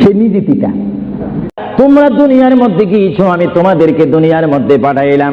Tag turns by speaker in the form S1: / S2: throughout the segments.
S1: সেই নিযুক্তিটা তোমরা দুনিয়ার মধ্যে গিয়েছ আমি তোমাদেরকে দুনিয়ার মধ্যে পাঠাইলাম।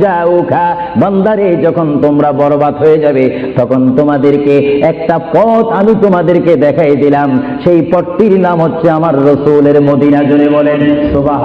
S1: জাউকা। বান্দারে, যখন তোমরা বরবাদ হয়ে যাবে, তখন তোমাদেরকে একটা পথ আমি তোমাদেরকে দেখাই দিলাম। সেই পথটির নাম হচ্ছে আমার রসুলের মদিনা জুড়ে বলেন। সুবাহ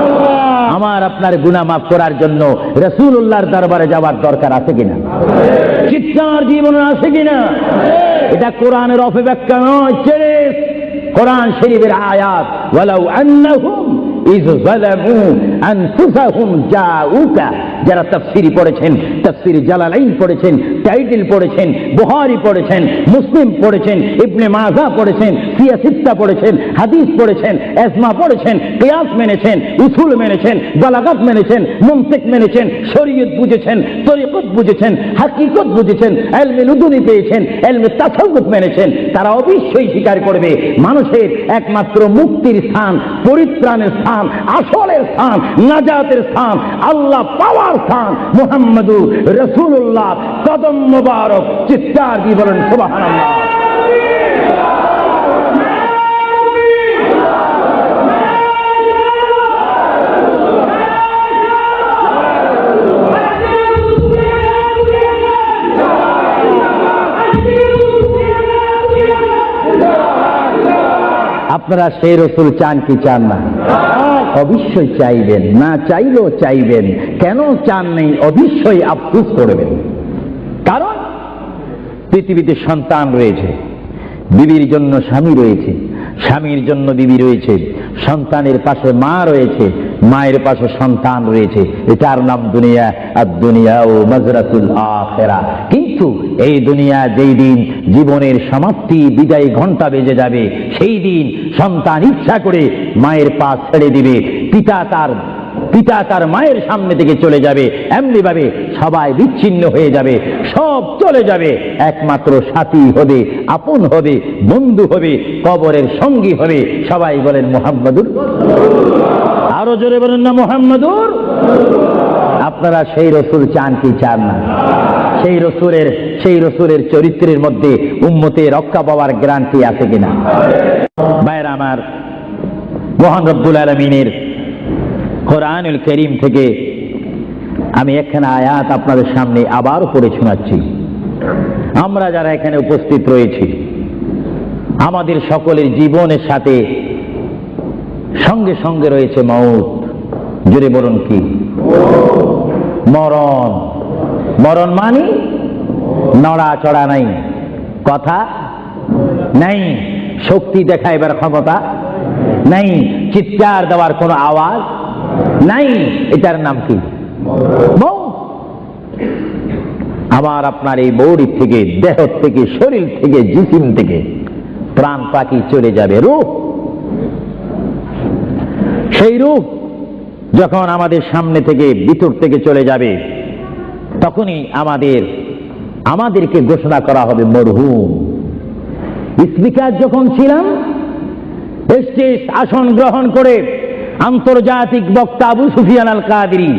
S1: আমার আপনার গুনাহ মাফ করার জন্য রসুল্লাহর দরবারে যাওয়ার দরকার আছে কিনা? চিৎকার জীবন আছে কিনা? এটা কোরআনের অপব্যাখ্যা নয়, ছেড়ে কোরআন শরীফের আয়াত, ওয়ালাউ যারা তাফসিরি পড়েছেন, তাফসির জালালাইন পড়েছেন টাইটেল পড়েছেন বুহারি পড়েছেন, মুসলিম পড়েছেন, ইবনে মাজা পড়েছেন সিয়াসিত্তা পড়েছেন, হাদিস পড়েছেন এসমা পড়েছেন, কিয়াস মেনেছেন, উসুল মেনেছেন, বালাগাত মেনেছেন মুমসিক মেনেছেন, শরীয়ত বুঝেছেন, তরিকত বুঝেছেন, হাকিকত বুঝেছেন, এলমে নুদুনি পেয়েছেন, এলমে তাসাউফ মেনেছেন, তারা অবশ্যই স্বীকার করবে, মানুষের একমাত্র মুক্তির স্থান, পরিত্রাণের স্থান, আসলের স্থান, নাজাতের স্থান, আল্লাহ পাওয়ার স্থান মুহাম্মদু রসুল্লাহ কদম মুবারক, চিৎকার দিয়ে বলেন আপনারা সেই রসুল চান কি চান না? অবশ্যই চাইবেন, না চাইলেও চাইবেন। কেন চান নেই? অবশ্যই আফসুস করবেন। পৃথিবীতে সন্তান রয়েছে, বিবির জন্য স্বামী রয়েছে, স্বামীর জন্য বিবি রয়েছে, সন্তানের পাশে মা রয়েছে, মায়ের পাশে সন্তান রয়েছে। এটার নাম দুনিয়া, আর দুনিয়া ও মজরাতুল আখেরা। কিন্তু এই দুনিয়া যেই দিন জীবনের সমাপ্তি, বিদায় ঘণ্টা বেজে যাবে, সেই দিন সন্তান ইচ্ছা করে মায়ের পা ছেড়ে দিবে, পিতা তার পিতা তার মায়ের সামনে থেকে চলে যাবে। এমনি ভাবে সবাই বিচ্ছিন্ন হয়ে যাবে, সব চলে যাবে। একমাত্র সাথী হবে, আপন হবে, বন্ধু হবে, কবরের সঙ্গী হবে। সবাই বলেন মোহাম্মদুর আরও জোরে বলেন না মোহাম্মদুর আপনারা সেই রসুল চান কি চান না? সেই রসুলের সেই রসুলের চরিত্রের মধ্যে উম্মতে রক্ষা পাওয়ার গ্রান্টি আছে কিনা? ভাইয়ের আমার মহান রব্বুল আলমিনের কোরআনুল করিম থেকে আমি একখানা আয়াত আপনাদের সামনে আবার পড়ে শোনাচ্ছি। আমরা যারা এখানে উপস্থিত রয়েছি, আমাদের সকলের জীবনের সাথে সঙ্গে সঙ্গে রয়েছে মৌত। জোরে বলুন কি? মরণ। মরণ মানি? নড়া চড়া নাই। কথা নাই। শক্তি দেখাইবার ক্ষমতা নাই। চিৎকার দেওয়ার কোনো আওয়াজ নাই। এটার নাম কি? আবার আপনার এই বৌড়ি থেকে দেহ থেকে, শরীর থেকে, জিসিম থেকে প্রাণ পাখি চলে যাবে রূপ। সেই রূপ যখন আমাদের সামনে থেকে, ভিতর থেকে চলে যাবে, তখনই আমাদের, আমাদেরকে ঘোষণা করা হবে মরহুম। স্পিকার যখন ছিলাম আসন গ্রহণ করে আন্তর্জাতিক বক্তা আবু সুফিয়ান আল কাদিরি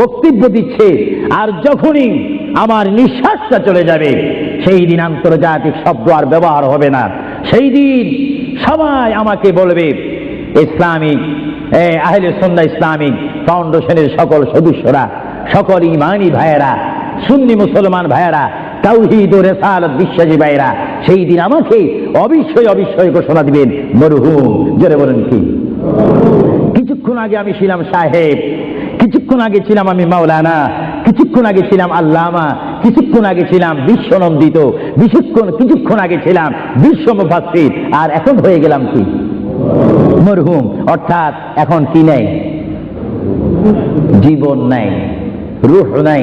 S1: বক্তব্য দিচ্ছে, আর যখনই আমার নিঃশ্বাসটা চলে যাবে, সেই দিন আন্তর্জাতিক শব্দ আর ব্যবহার হবে না। সেই দিন সবাই আমাকে বলবে, ইসলামিক আহলে সন্ধ্যা ইসলামিক ফাউন্ডেশনের সকল সদস্যরা, সকল ইমানি ভাইয়েরা, সুন্নি মুসলমান ভাইয়েরা, তাওহিদ ও রেসালত বিশ্বাসী ভাইয়েরা, সেই দিন আমাকে অবশ্যই অবশ্যই ঘোষণা দিবেন, মরহুম। জোরে বলেন কি? কিছুক্ষণ আগে আমি ছিলাম সাহেব কিছুক্ষণ আগে ছিলাম আমি মাওলানা, কিছুক্ষণ আগে ছিলাম আল্লামা, কিছুক্ষণ আগে ছিলাম বিশ্বনন্দিত বিশুক্ষণ কিছুক্ষণ আগে ছিলাম বিশ্ব আর এখন হয়ে গেলাম কি? মরহুম। অর্থাৎ এখন কি নেই? জীবন নাই, রুহ নাই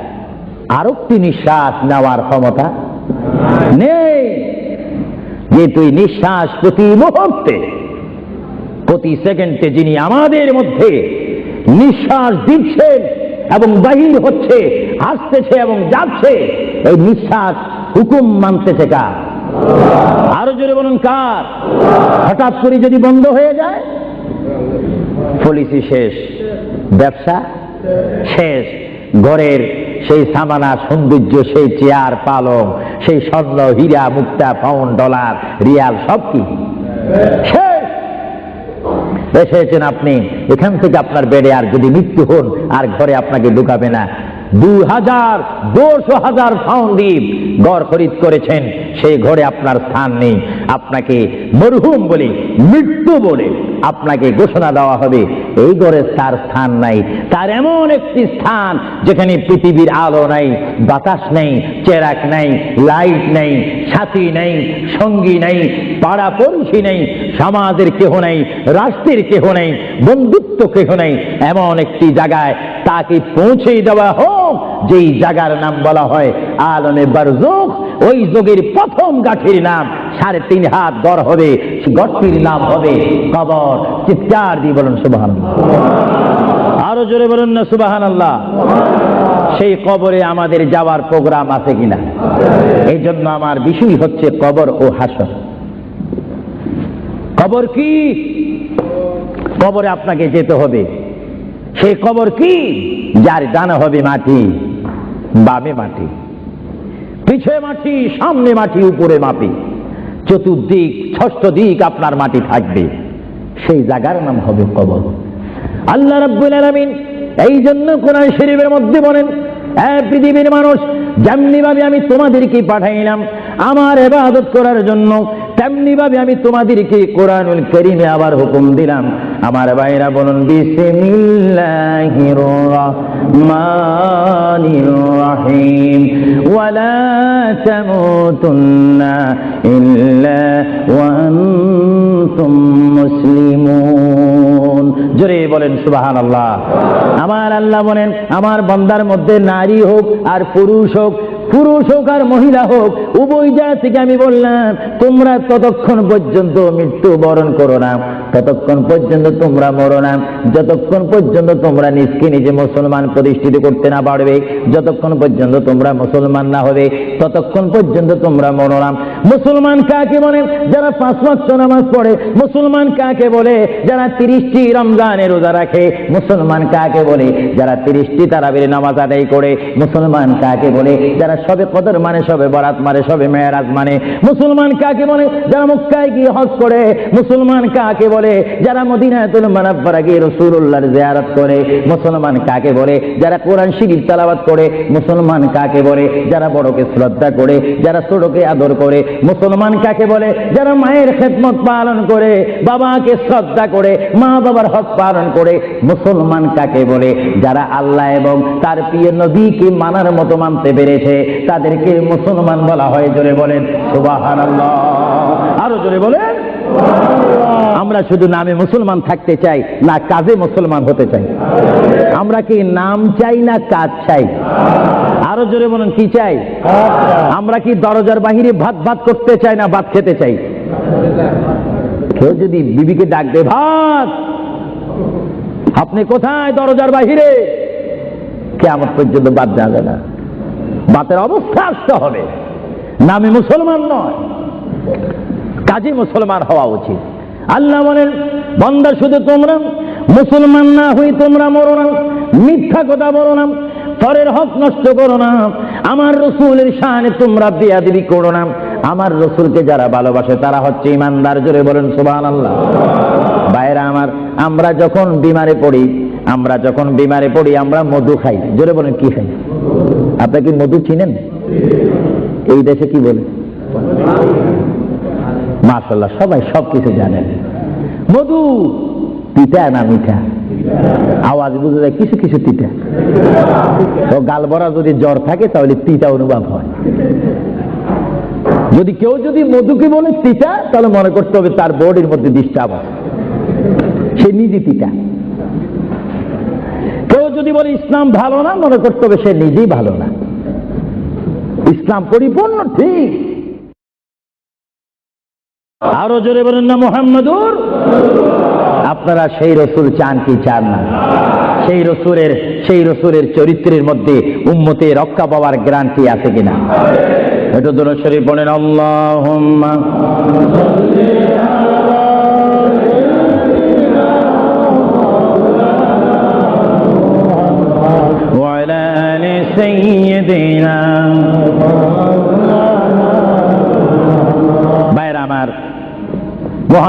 S1: আরেকটি নিঃশ্বাস নেওয়ার ক্ষমতা নেই। যে তুই নিঃশ্বাস প্রতি মুহূর্তে, প্রতি সেকেন্ডে যিনি আমাদের মধ্যে নিঃশ্বাস দিচ্ছেন এবং বাহির হচ্ছে আসতেছে এবং যাচ্ছে, এই নিঃশ্বাস হুকুম মানতেছে কার? আরও জোরে বলুন কার? হঠাৎ করে যদি বন্ধ হয়ে যায়, পলিসি শেষ, ব্যবসা শেষ, ঘরের সেই সামানা সৌন্দর্য, সেই চেয়ার পালং, সেই স্বর্ণ, হীরা, মুক্তা পাউন্ড ডলার, রিয়াল, সব কি? এসেছেন আপনি। এখান থেকে আপনার বেডে আর যদি মৃত্যু হন, আর ঘরে আপনাকে ঢুকাবে না। দুই হাজার দুশো হাজার ফাউন্ড গড় খরিদ করেছেন। সেই ঘরে আপনার স্থান নেই। আপনাকে মরহুম বলে, মৃত্যু বলে আপনাকে ঘোষণা দেওয়া হবে। এই ঘরে তার স্থান নাই। তার এমন একটি স্থান যেখানে পৃথিবীর আলো নাই, বাতাস নেই, চেরাক নাই, লাইট নেই সাথী নেই, সঙ্গী নেই পাড়া পড়শি নেই, সমাজের কেহ নেই, রাষ্ট্রের কেহ নেই, বন্ধুত্ব কেহ নেই। এমন একটি জায়গায় তাকে পৌঁছে দেওয়া হোক, যেই জায়গার নাম বলা হয় আলমে বারজুখ ওই যোগের প্রথম গাঠির নাম সাড়ে তিন হাত গড় হবে গঠটির নাম হবে কবর। চিৎকার দিয়ে বলুন সুবাহান আরও জোরে বলুন না সুবাহান আল্লাহ সেই কবরে আমাদের যাওয়ার প্রোগ্রাম আছে কিনা? এই জন্য আমার বিষয় হচ্ছে কবর ও হাসর। কবর কি? কবরে আপনাকে যেতে হবে। সেই কবর কি? যার ডানা হবে মাটি, বামে মাটি। পিছে মাটি, সামনে মাটি, উপরে মাটি। চতুর্দিক, ষষ্ঠ দিক আপনার মাটি থাকবে। সেই জায়গার নাম হবে কবর। আল্লাহ রাব্বুল আলামিন এই জন্য কোরআন শরীফের মধ্যে বলেন, এ পৃথিবীর মানুষ যেমনি ভাবে আমি তোমাদেরকে পাঠাইলাম, আমার এবাদত করার জন্য তেমনি ভাবে আমি তোমাদেরকে কোরআনুল করিমে আবার হুকুম দিলাম। আমার ভাইরা বলুন, বিসমিল্লাহির রহমানির রহিম। ওয়ালা তামুতুন্না إلا وأنتم মুসলিমুন জোরে বলেন সুবহানাল্লাহ। আমার আল্লাহ বলেন, আমার বন্দার মধ্যে নারী হোক আর পুরুষ হোক পুরুষ হোক আর মহিলা হোক, উভয় থেকে আমি বললাম, তোমরা ততক্ষণ পর্যন্ত মৃত্যু বরণ করো না। ততক্ষণ পর্যন্ত তোমরা মরো না। যতক্ষণ পর্যন্ত তোমরা নিজকে নিজে মুসলমান প্রতিষ্ঠিত করতে না পারবে, যতক্ষণ পর্যন্ত তোমরা মুসলমান না হবে, ততক্ষণ পর্যন্ত তোমরা মরো না। মুসলমান কাকে বলে? যারা পাঁচ ওয়াক্ত নামাজ পড়ে, মুসলমান কাকে বলে? যারা তিরিশটি রমজানের রোজা রাখে, মুসলমান কাকে বলে? যারা তিরিশটি তারাবির নামাজ আদায় করে, মুসলমান কাকে বলে? যারা সবে কদর মানে সবে বরাত মানে সবে মেয়েরাজ মানে। মুসলমান কাকে বলে? যারা মক্কায় গিয়ে হজ করে, মুসলমান কাকে বলে? যারা মদিনাতুল মানাব্বারা গিয়ে রসুল্লাহর জিয়ারত করে, মুসলমান কাকে বলে? যারা কোরআন শরীফ তালাবাত করে, মুসলমান কাকে বলে? যারা বড়কে শ্রদ্ধা করে, যারা ছোটকে আদর করে, মুসলমান কাকে বলে? যারা মায়ের খেদমত পালন করে, বাবাকে শ্রদ্ধা করে, মা বাবার হক পালন করে, মুসলমান কাকে বলে? যারা আল্লাহ এবং তার প্রিয় নবীকে মানার মতো মানতে পেরেছে তাদেরকে মুসলমান বলা হয়, জোরে বলেন, সুবহানাল্লাহ। আরও জোরে বলেন আমরা শুধু নামে মুসলমান থাকতে চাই, না কাজে মুসলমান হতে চাই। আমরা কি নাম চাই না কাজ চাই? আরও জোরে বলুন, কি চাই? আমরা কি দরজার বাহিরে ভাত ভাত করতে চাই না ভাত খেতে চাই? কেউ যদি বিবিকে ডাক দে ভাত, আপনি কোথায় দরজার বাহিরে? কেমন পর্যন্ত বাদ যাবে না। বাতের অবস্থা আসতে হবে। নামে মুসলমান নয়, কাজে মুসলমান হওয়া উচিত। আল্লাহ বলেন, বন্দা শুধু তোমরা, মুসলমান না হই তোমরা মরো না, মিথ্যা কথা বলো না, পরের হক নষ্ট করো না, আমার রসুলের শানে তোমরা বেয়াদিবি করো না। আমার রসুলকে যারা ভালোবাসে, তারা হচ্ছে ইমানদার। জোরে বলেন সুবাহ আল্লাহ বাইরা আমার, আমরা যখন বিমারে পড়ি, আমরা যখন বিমারে পড়ি, আমরা মধু খাই। জোরে বলেন, কি খাই? আপনারা কি মধু চিনেন? এই দেশে কি বলে? মাশাল্লাহ সবাই সব কিছু জানেন মধু, তিতা না মিঠা? আওয়াজ বুঝে যায় কিছু কিছু তিতা। তো গাল ভরা যদি জ্বর থাকে, তাহলে তিতা অনুভব হয়। যদি কেউ যদি মধুকে বলে তিতা, তাহলে মনে করতে হবে তার বডির মধ্যে ডিস্টার্ব আছে। সে নিজে কেউ যদি বলে ইসলাম ভালো না, মনে করতে হবে সে নিজেই ভালো না। ইসলাম পরিপূর্ণ, ঠিক। আরও জোরে বলেন না, মোহাম্মদুর। আপনারা সেই রসুল চান কি চান না? সেই রসুলের সেই রসুলের চরিত্রের মধ্যে উম্মতে রক্ষা পাওয়ার গ্যারান্টি আছে কিনা? এটা দোল শরীফ বলেন আল্লাহ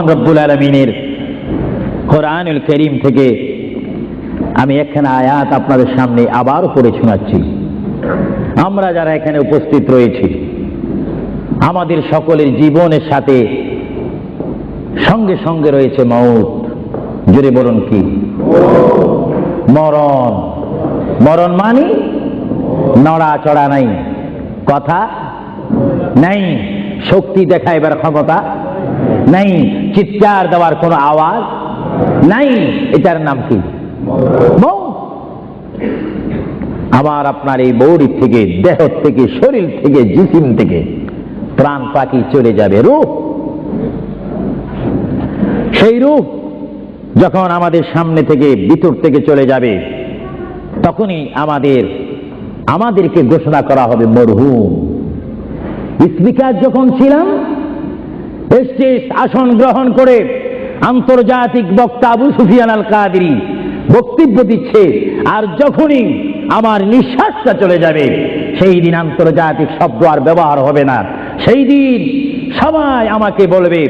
S1: মহান রব্বুল আলমিনের কোরআনুল করিম থেকে আমি একখানা আয়াত আপনাদের সামনে আবার পড়ে শোনাচ্ছি। আমরা যারা এখানে উপস্থিত রয়েছি, আমাদের সকলের জীবনের সাথে সঙ্গে সঙ্গে রয়েছে মৌত জোরে বলুন কি? মরণ। মরণ মানি? নড়াচড়া নাই। কথা? নাই। শক্তি দেখাইবার ক্ষমতা? নাই চিৎকার দেওয়ার কোনো আওয়াজ নাই, এটার নাম কি। আবার আপনার এই বৌড়ি থেকে দেহ থেকে, শরীর থেকে, জিসিম থেকে প্রাণ পাখি চলে যাবে রূপ। সেই রূপ যখন আমাদের সামনে থেকে, ভিতর থেকে চলে যাবে, তখনই আমাদের, আমাদেরকে ঘোষণা করা হবে মরহুম। স্পিকার যখন ছিলাম স্টেজ আসন গ্রহণ করে আন্তর্জাতিক বক্তা আবু সুফিয়ান আল কাদিরি বক্তব্য দিচ্ছে, আর যখনই আমার নিঃশ্বাসটা চলে যাবে, সেই দিন আন্তর্জাতিক শব্দ আর ব্যবহার হবে না। সেই দিন সবাই আমাকে বলবে,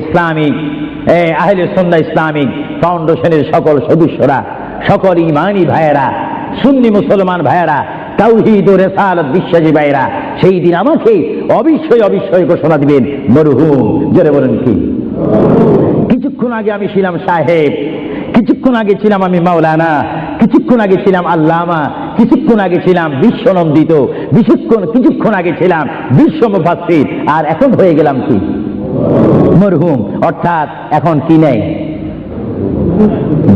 S1: ইসলামিক আহলে সন্ধ্যা ইসলামিক ফাউন্ডেশনের সকল সদস্যরা, সকল ইমানি ভাইয়েরা, সুন্নি মুসলমান ভাইয়েরা তাওহীদ ও রেসালত বিশ্বাসী ভাইরা সেই দিন আমাকে অবশ্যই অবশ্যই ঘোষণা দিবেন, মরহুম, জোরে বলেন কি? কিছুক্ষণ আগে আমি ছিলাম সাহেব, কিছুক্ষণ আগে ছিলাম আমি মাওলানা, কিছুক্ষণ আগে ছিলাম আল্লামা, কিছুক্ষণ আগে ছিলাম বিশ্বনন্দিত বিশুক্ষণ কিছুক্ষণ আগে ছিলাম বিশ্ব মুফাসসির আর এখন হয়ে গেলাম কি? মরহুম, অর্থাৎ এখন কি নেই?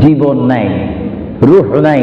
S1: জীবন নাই, রুহ নাই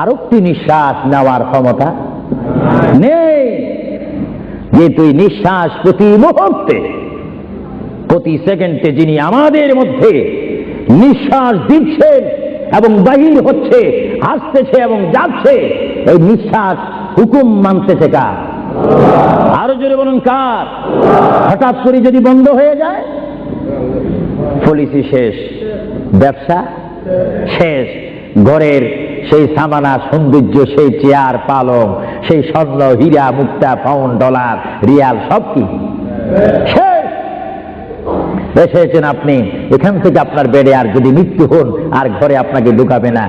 S1: আরেকটি নিঃশ্বাস নেওয়ার ক্ষমতা নেই। যে তুই নিঃশ্বাস প্রতি মুহূর্তে, প্রতি সেকেন্ডে যিনি আমাদের মধ্যে নিঃশ্বাস দিচ্ছেন এবং বাহির হচ্ছে আসতেছে এবং যাচ্ছে এই নিঃশ্বাস হুকুম মানতেছে কার আরও জোরে বলুন, কার? হঠাৎ করে যদি বন্ধ হয়ে যায়, পলিসি শেষ, ব্যবসা শেষ, ঘরের সেই সামানা সৌন্দর্য, সেই চেয়ার পালং, সেই স্বর্ণ, হীরা, মুক্তা পাউন্ড ডলার, রিয়াল, সব কি? এসেছেন আপনি, এখান থেকে আপনার বেডে আর যদি মৃত্যু হন, আর ঘরে আপনাকে ঢুকাবে না।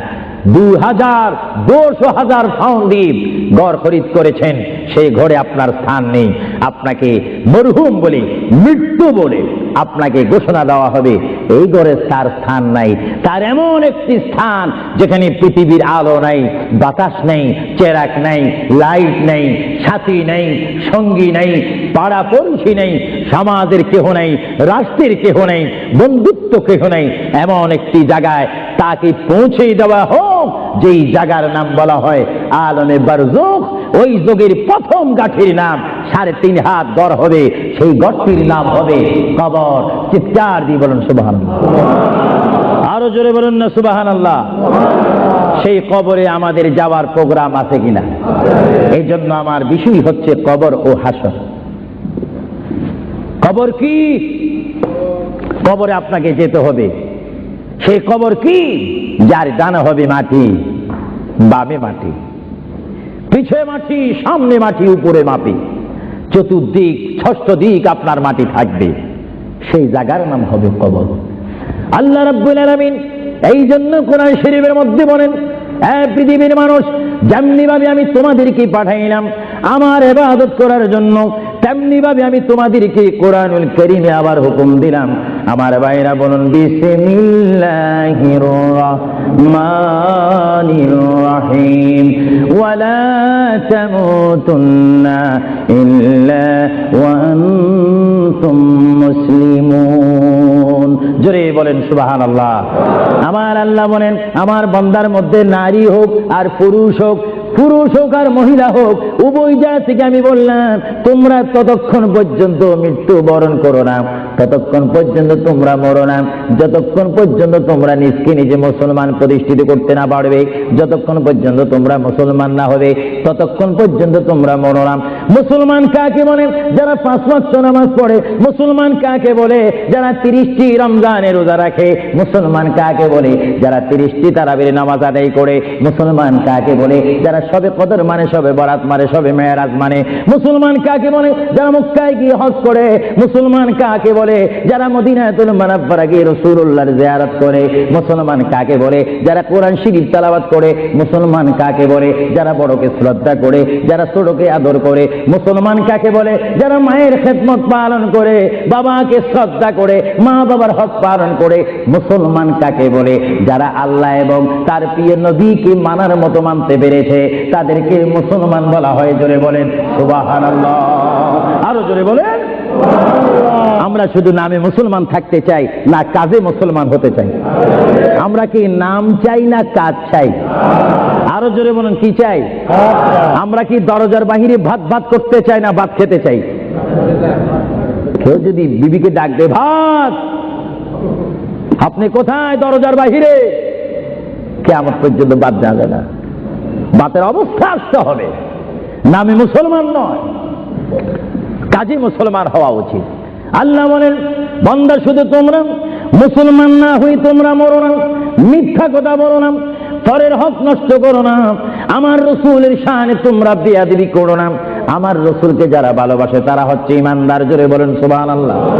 S1: দুই হাজার দুশো হাজার ফাউন্ড দ্বীপ গড় খরিদ করেছেন, সেই ঘরে আপনার স্থান নেই। আপনাকে মরহুম বলে, মৃত্যু বলে আপনাকে ঘোষণা দেওয়া হবে। এই ঘরে তার স্থান নাই। তার এমন একটি স্থান যেখানে পৃথিবীর আলো নাই, বাতাস নেই, চেরাক নাই, লাইট নেই সাথী নেই, সঙ্গী নেই পাড়া পড়শি নেই, সমাজের কেহ নেই, রাষ্ট্রের কেহ নেই, বন্ধুত্ব কেহ নেই। এমন একটি জায়গায় তাকে পৌঁছে দেওয়া হোক, যেই জায়গার নাম বলা হয় আলমে বারজুখ ওই যোগের প্রথম গাঠির নাম সাড়ে তিন হাত গড় হবে। সেই গড়টির নাম হবে কবর। চিৎকার দিয়ে বলুন সুবাহান আরও জোরে বলুন না সুবাহান আল্লাহ সেই কবরে আমাদের যাওয়ার প্রোগ্রাম আছে কিনা? এই জন্য আমার বিষয় হচ্ছে কবর ও হাসর। কবর কি? কবরে আপনাকে যেতে হবে। সেই কবর কি? যার ডানা হবে মাটি, বামে মাটি। পিছে মাটি, সামনে মাটি, উপরে মাটি। চতুর্দিক, ষষ্ঠ দিক আপনার মাটি থাকবে। সেই জায়গার নাম হবে কবর। আল্লাহ রাব্বুল আলামিন এই জন্য কোরআন শরীফের মধ্যে বলেন, এ পৃথিবীর মানুষ, যেমনিভাবে আমি তোমাদেরকে পাঠাইলাম, আমার এবাদত করার জন্য তেমনি ভাবে আমি তোমাদেরকে কোরআনুল করিমে আবার হুকুম দিলাম। আমার ভাইরা বলুন বিসমিল্লাহির রহমানির রহিম। ওয়ালা ইল্লা জোরে বলেন, সুবহানাল্লাহ। আমার আল্লাহ বলেন, আমার বান্দার মধ্যে নারী হোক আর পুরুষ হোক পুরুষ হোক আর মহিলা হোক, উভয় থেকে আমি বললাম, তোমরা ততক্ষণ পর্যন্ত মৃত্যু বরণ করো না। ততক্ষণ পর্যন্ত তোমরা মরো না। যতক্ষণ পর্যন্ত তোমরা নিজকে নিজে মুসলমান প্রতিষ্ঠিত করতে না পারবে, যতক্ষণ পর্যন্ত তোমরা মুসলমান না হবে, ততক্ষণ পর্যন্ত তোমরা মরো না। মুসলমান কাকে বলে? যারা পাঁচ ওয়াক্ত নামাজ পড়ে, মুসলমান কাকে বলে? যারা তিরিশটি রমজানের রোজা রাখে, মুসলমান কাকে বলে? যারা তিরিশটি তারাবির নামাজ আদায় করে, মুসলমান কাকে বলে? যারা সবে কদর মানে সবে বরাত মানে সবে মেয়েরাজ মানে। মুসলমান কাকে বলে? যারা মক্কায় গিয়ে হজ করে, মুসলমান কাকে বলে? যারা মদিনাতুল মানাব্বারা গিয়ে রসুল্লাহর জিয়ারত করে, মুসলমান কাকে বলে? যারা কোরআন শরীফ তালাবাত করে, মুসলমান কাকে বলে? যারা বড়কে শ্রদ্ধা করে, যারা ছোটকে আদর করে, মুসলমান কাকে বলে? যারা মায়ের খেদমত পালন করে, বাবাকে শ্রদ্ধা করে, মা বাবার হক পালন করে, মুসলমান কাকে বলে? যারা আল্লাহ এবং তার প্রিয় নবীকে মানার মতো মানতে পেরেছে তাদেরকে মুসলমান বলা হয়, জোরে বলেন আরও জোরে বলেন আমরা শুধু নামে মুসলমান থাকতে চাই, না কাজে মুসলমান হতে চাই। আমরা কি নাম চাই না কাজ চাই? আরও জোরে বলুন, কি চাই? আমরা কি দরজার বাহিরে ভাত ভাত করতে চাই না ভাত খেতে চাই? কেউ যদি বিবিকে ডাক দে ভাত, আপনি কোথায় দরজার বাহিরে? কেমন পর্যন্ত বাদ দেওয়া যাবে না। বাতের অবস্থা আসতে হবে। নামে মুসলমান নয়, কাজী মুসলমান হওয়া উচিত। আল্লাহ বলেন, বন্দা শুধু তোমরা, মুসলমান না হই তোমরা মরো না, মিথ্যা কথা বলো না, পরের হক নষ্ট করো না, আমার রসুলের শানে তোমরা বিয়াদিবি করো না। আমার রসুলকে যারা ভালোবাসে, তারা হচ্ছে ইমানদার। জোরে বলেন, সুবহানাল্লাহ।